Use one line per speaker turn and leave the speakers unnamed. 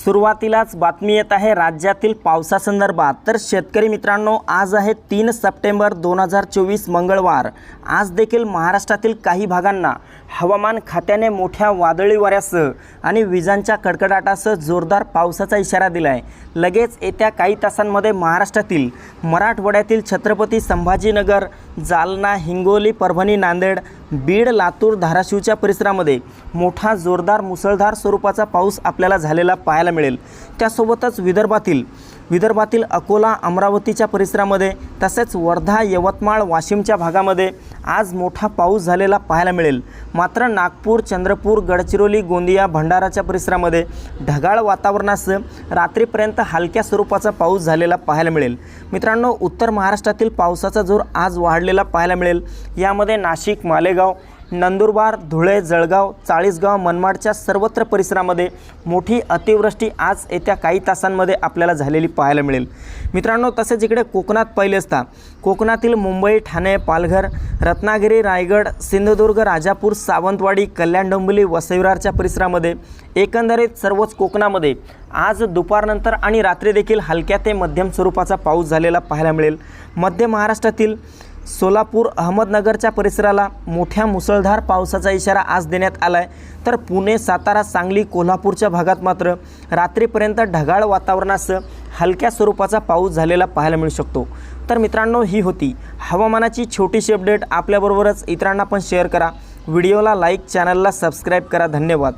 सुरुवातीलाच बातमी येत आहे राज्यातील पावसासंदर्भात. तर शेतकरी मित्रांनो आज आहे तीन सप्टेंबर दोन हजार चोवीस मंगळवार. आज देखील महाराष्ट्रातील काही भागांना हवामान खात्याने मोठ्या वादळी वाऱ्यासह आणि विजांच्या कडकडाटासह जोरदार पावसाचा इशारा दिला आहे लगेच येत्या काही तासांमध्ये महाराष्ट्रातील मराठवाड्यातील छत्रपती संभाजीनगर जालना हिंगोली परभणी नांदेड बीड लातूर धाराशिवच्या परिसरामध्ये मोठा जोरदार मुसळधार स्वरूपाचा पाऊस आपल्याला झालेला पाहायला मिळेल. त्यासोबतच विदर्भातील विदर्भातील अकोला अमरावतीच्या परिसरामध्ये तसेच वर्धा यवतमाळ वाशिमच्या भागामध्ये आज मोठा पाऊस झालेला पाहायला मिळेल. मात्र नागपूर चंद्रपूर गडचिरोली गोंदिया भंडाराच्या परिसरामध्ये ढगाळ वातावरणासह रात्रीपर्यंत हलक्या स्वरूपाचा पाऊस झालेला पाहायला मिळेल. मित्रांनो उत्तर महाराष्ट्रातील पावसाचा जोर आज वाढलेला पाहायला मिळेल. यामध्ये नाशिक मालेगाव नंदुरबार धुळे जळगाव चाळीसगाव मनमाडच्या सर्वत्र परिसरामध्ये मोठी अतिवृष्टी आज येत्या काही तासांमध्ये आपल्याला झालेली पाहायला मिळेल. मित्रांनो तसेच इकडे कोकणात पाहिले असता कोकणातील मुंबई ठाणे पालघर रत्नागिरी रायगड सिंधुदुर्ग राजापूर सावंतवाडी कल्याण डोंबिवली वसईविरारच्या परिसरामध्ये एकंदरीत सर्वच कोकणामध्ये आज दुपारनंतर आणि रात्री देखील हलक्या ते मध्यम स्वरूपाचा पाऊस झालेला पाहायला मिळेल. मध्य महाराष्ट्रातील सोलापूर अहमदनगरच्या परिसराला मोठ्या मुसळधार पावसाचा इशारा आज देण्यात आला आहे तर पुणे सातारा सांगली कोल्हापूरच्या भागात मात्र रात्रीपर्यंत ढगाळ वातावरणासह हलक्या स्वरूपाचा पाऊस झालेला पाहायला मिळू शकतो. तर मित्रांनो ही होती हवामानाची छोटीशी अपडेट. आपल्याबरोबरच इतरांना पण शेअर करा. व्हिडिओला लाईक चॅनलला सबस्क्राईब करा. धन्यवाद.